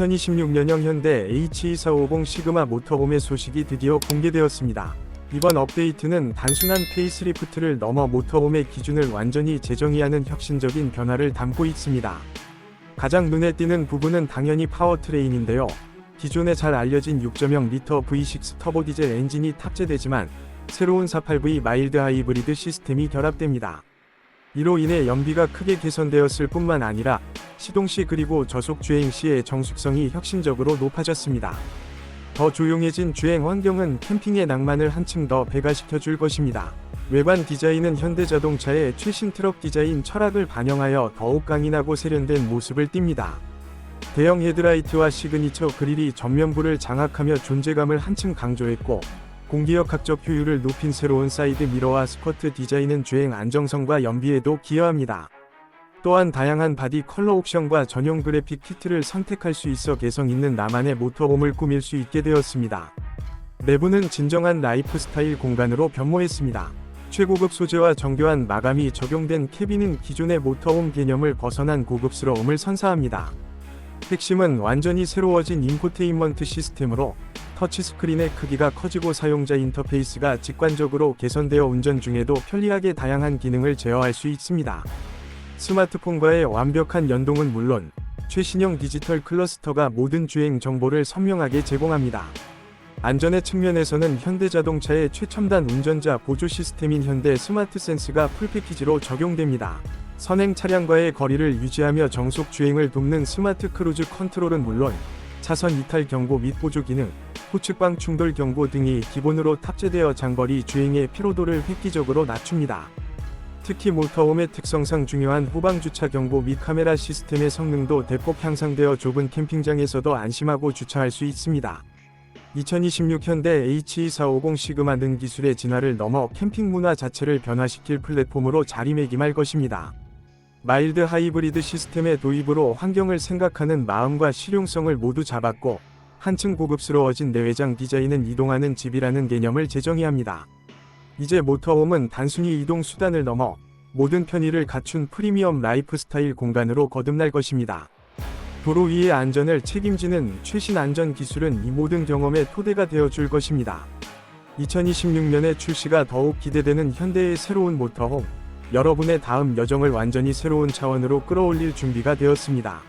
2026년형 현대 H2450 시그마 모터홈의 소식이 드디어 공개되었습니다. 이번 업데이트는 단순한 페이스리프트를 넘어 모터홈의 기준을 완전히 재정의하는 혁신적인 변화를 담고 있습니다. 가장 눈에 띄는 부분은 당연히 파워트레인인데요. 기존에 잘 알려진 6.0L V6 터보 디젤 엔진이 탑재되지만 새로운 48V 마일드 하이브리드 시스템이 결합됩니다. 이로 인해 연비가 크게 개선되었을 뿐만 아니라 시동 시 그리고 저속 주행 시의 정숙성이 혁신적으로 높아졌습니다. 더 조용해진 주행 환경은 캠핑의 낭만을 한층 더 배가시켜 줄 것입니다. 외관 디자인은 현대 자동차의 최신 트럭 디자인 철학을 반영하여 더욱 강인하고 세련된 모습을 띱니다. 대형 헤드라이트와 시그니처 그릴이 전면부를 장악하며 존재감을 한층 강조했고 공기역학적 효율을 높인 새로운 사이드 미러와 스쿼트 디자인은 주행 안정성과 연비에도 기여합니다. 또한 다양한 바디 컬러 옵션과 전용 그래픽 키트를 선택할 수 있어 개성 있는 나만의 모터홈을 꾸밀 수 있게 되었습니다. 내부는 진정한 라이프 스타일 공간으로 변모했습니다. 최고급 소재와 정교한 마감이 적용된 캐빈은 기존의 모터홈 개념을 벗어난 고급스러움을 선사합니다. 핵심은 완전히 새로워진 인포테인먼트 시스템으로 터치스크린의 크기가 커지고 사용자 인터페이스가 직관적으로 개선되어 운전 중에도 편리하게 다양한 기능을 제어할 수 있습니다. 스마트폰과의 완벽한 연동은 물론 최신형 디지털 클러스터가 모든 주행 정보를 선명하게 제공합니다. 안전의 측면에서는 현대자동차의 최첨단 운전자 보조 시스템인 현대 스마트 센스가 풀패키지로 적용됩니다. 선행 차량과의 거리를 유지하며 정속 주행을 돕는 스마트 크루즈 컨트롤은 물론 차선 이탈 경고 및 보조 기능, 후측방 충돌 경고 등이 기본으로 탑재되어 장거리 주행의 피로도를 획기적으로 낮춥니다. 특히 모터홈의 특성상 중요한 후방 주차 경보 및 카메라 시스템의 성능도 대폭 향상되어 좁은 캠핑장에서도 안심하고 주차할 수 있습니다. 2026 현대 H2450 시그마는 기술의 진화를 넘어 캠핑 문화 자체를 변화시킬 플랫폼으로 자리매김할 것입니다. 마일드 하이브리드 시스템의 도입으로 환경을 생각하는 마음과 실용성을 모두 잡았고 한층 고급스러워진 내외장 디자인은 이동하는 집이라는 개념을 재정의합니다. 이제 모터홈은 단순히 이동 수단을 넘어 모든 편의를 갖춘 프리미엄 라이프 스타일 공간으로 거듭날 것입니다. 도로 위의 안전을 책임지는 최신 안전 기술은 이 모든 경험의 토대가 되어 줄 것입니다. 2026년의 출시가 더욱 기대되는 현대의 새로운 모터홈. 여러분의 다음 여정을 완전히 새로운 차원으로 끌어올릴 준비가 되었습니다.